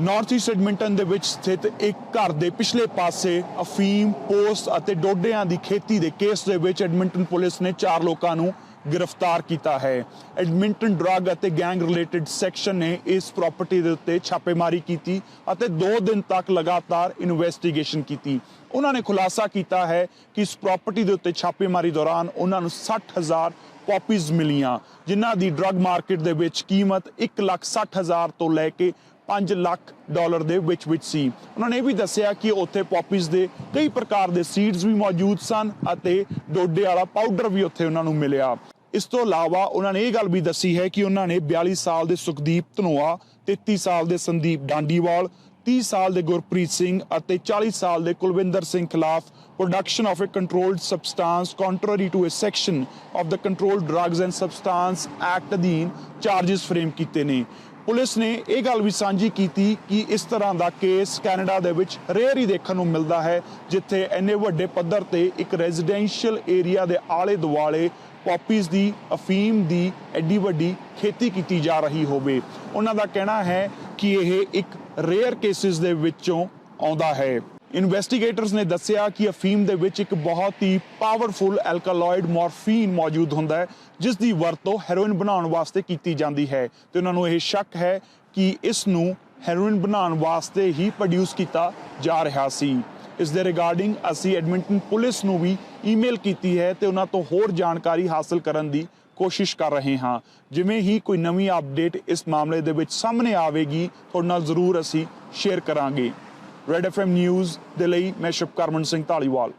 North East Edmonton ਦੇ ਵਿੱਚ ਸਥਿਤ ਇੱਕ ਘਰ ਦੇ ਪਿਛਲੇ ਪਾਸੇ ਅਫੀਮ, ਪੋਸਟ ਅਤੇ ਡੋਡਿਆਂ ਦੀ ਖੇਤੀ ਦੇ ਕੇਸ ਦੇ ਵਿੱਚ ਐਡਮਿੰਟਨ ਪੁਲਿਸ ਨੇ ਚਾਰ ਲੋਕਾਂ ਨੂੰ ਗ੍ਰਿਫਤਾਰ ਕੀਤਾ ਹੈ। ਐਡਮਿੰਟਨ ਡਰੱਗ ਅਤੇ ਗੈਂਗ ਰਿਲੇਟਡ ਸੈਕਸ਼ਨ ਨੇ ਇਸ ਪ੍ਰਾਪਰਟੀ ਦੇ ਉੱਤੇ ਛਾਪੇਮਾਰੀ ਕੀਤੀ ਅਤੇ 2 ਦਿਨ ਤੱਕ ਲਗਾਤਾਰ ਇਨਵੈਸਟੀਗੇਸ਼ਨ ਕੀਤੀ। ਉਹਨਾਂ ਨੇ ਖੁਲਾਸਾ ਕੀਤਾ ਹੈ ਕਿ ਇਸ ਪ੍ਰਾਪਰਟੀ ਦੇ ਉੱਤੇ ਛਾਪੇਮਾਰੀ ਦੌਰਾਨ ਉਹਨਾਂ ਨੂੰ 60000 ਕਾਪੀਜ਼ ਮਿਲੀਆਂ, ਜਿਨ੍ਹਾਂ ਦੀ ਡਰੱਗ ਮਾਰਕੀਟ ਦੇ ਵਿੱਚ ਕੀਮਤ 160000 ਤੋਂ ਲੈ ਕੇ 5 ਲੱਖ ਡਾਲਰ ਦੇ ਵਿੱਚ ਵਿੱਚ ਸੀ। ਉਹਨਾਂ ਨੇ ਇਹ ਵੀ ਦੱਸਿਆ ਕਿ ਉੱਥੇ ਪੌਪੀਜ਼ ਦੇ ਕਈ ਪ੍ਰਕਾਰ ਦੇ ਸੀਡਸ ਵੀ ਮੌਜੂਦ ਸਨ ਅਤੇ ਡੋਡੇ ਵਾਲਾ ਪਾਊਡਰ ਵੀ ਉੱਥੇ ਉਹਨਾਂ ਨੂੰ ਮਿਲਿਆ। ਇਸ ਤੋਂ ਇਲਾਵਾ ਉਹਨਾਂ ਨੇ ਇਹ ਗੱਲ ਵੀ ਦੱਸੀ ਹੈ ਕਿ ਉਹਨਾਂ ਨੇ 42 ਸਾਲ ਦੇ ਸੁਖਦੀਪ ਧਨੋਆ 33 ਸਾਲ ਦੇ ਸੰਦੀਪ ਡਾਂਡੀਵਾਲ 30 ਸਾਲ ਦੇ ਗੁਰਪ੍ਰੀਤ ਸਿੰਘ ਅਤੇ 40 ਸਾਲ ਦੇ ਕੁਲਵਿੰਦਰ ਸਿੰਘ ਖਿਲਾਫ production of a controlled substance contrary to a section of the controlled drugs and substance act ਅਧੀਨ ਚਾਰजेस ਫਰੇਮ ਕੀਤੇ ਨੇ। ਪੁਲਿਸ ਨੇ ਇਹ ਗੱਲ ਵੀ ਸਾਂਝੀ ਕੀਤੀ ਕਿ ਇਸ ਤਰ੍ਹਾਂ ਦਾ ਕੇਸ ਕੈਨੇਡਾ ਦੇ ਵਿੱਚ ਰੇਅਰ ਹੀ ਦੇਖਣ ਨੂੰ ਮਿਲਦਾ ਹੈ, ਜਿੱਥੇ ਇੰਨੇ ਵੱਡੇ ਪੱਧਰ ਤੇ ਇੱਕ ਰੈਜ਼ੀਡੈਂਸ਼ੀਅਲ ਏਰੀਆ ਦੇ ਆਲੇ ਦੁਆਲੇ ਪੌਪੀਜ਼ ਦੀ, ਅਫੀਮ ਦੀ ਐਡੀ ਵੱਡੀ ਖੇਤੀ ਕੀਤੀ ਜਾ ਰਹੀ ਹੋਵੇ। ਉਹਨਾਂ ਦਾ ਕਹਿਣਾ ਹੈ ਕਿ ਇਹ ਇੱਕ ਰੇਅਰ ਕੇਸਿਸ ਦੇ ਵਿੱਚੋਂ ਆਉਂਦਾ ਹੈ। ਇਨਵੈਸਟੀਗੇਟਰਸ ਨੇ ਦੱਸਿਆ ਕਿ ਅਫੀਮ ਦੇ ਵਿੱਚ ਇੱਕ ਬਹੁਤ ਹੀ ਪਾਵਰਫੁਲ ਐਲਕਲੋਇਡ ਮੋਰਫੀਨ ਮੌਜੂਦ ਹੁੰਦਾ ਹੈ, ਜਿਸ ਦੀ ਵਰਤੋਂ ਹੈਰੋਇਨ ਬਣਾਉਣ ਵਾਸਤੇ ਕੀਤੀ ਜਾਂਦੀ ਹੈ। ਤੇ ਉਹਨਾਂ ਨੂੰ ਇਹ ਸ਼ੱਕ ਹੈ ਕਿ ਇਸ ਨੂੰ ਹੈਰੋਇਨ ਬਣਾਉਣ ਵਾਸਤੇ ਹੀ ਪ੍ਰੋਡਿਊਸ ਕੀਤਾ ਜਾ ਰਿਹਾ ਸੀ। ਇਸ ਦੇ ਰਿਗਾਰਡਿੰਗ ਅਸੀਂ ਐਡਮਿੰਟਨ ਪੁਲਿਸ ਨੂੰ ਵੀ ਈਮੇਲ ਕੀਤੀ ਹੈ ਤੇ ਉਹਨਾਂ ਤੋਂ ਹੋਰ ਜਾਣਕਾਰੀ ਹਾਸਲ ਕਰਨ ਦੀ ਕੋਸ਼ਿਸ਼ ਕਰ ਰਹੇ ਹਾਂ। ਜਿਵੇਂ ਹੀ ਕੋਈ ਨਵੀਂ ਅਪਡੇਟ ਇਸ ਮਾਮਲੇ ਦੇ ਵਿੱਚ ਸਾਹਮਣੇ ਆਵੇਗੀ, ਤੁਹਾਡੇ ਨਾਲ ਜ਼ਰੂਰ ਅਸੀਂ ਸ਼ੇਅਰ ਕਰਾਂਗੇ। ਰੈਡ ਐਫਐਮ ਨਿਊਜ਼ ਦੇ ਲਈ ਮੈਂ ਸ਼ੁਭਕਰਮਨ ਸਿੰਘ ਢਾਲੀਵਾਲ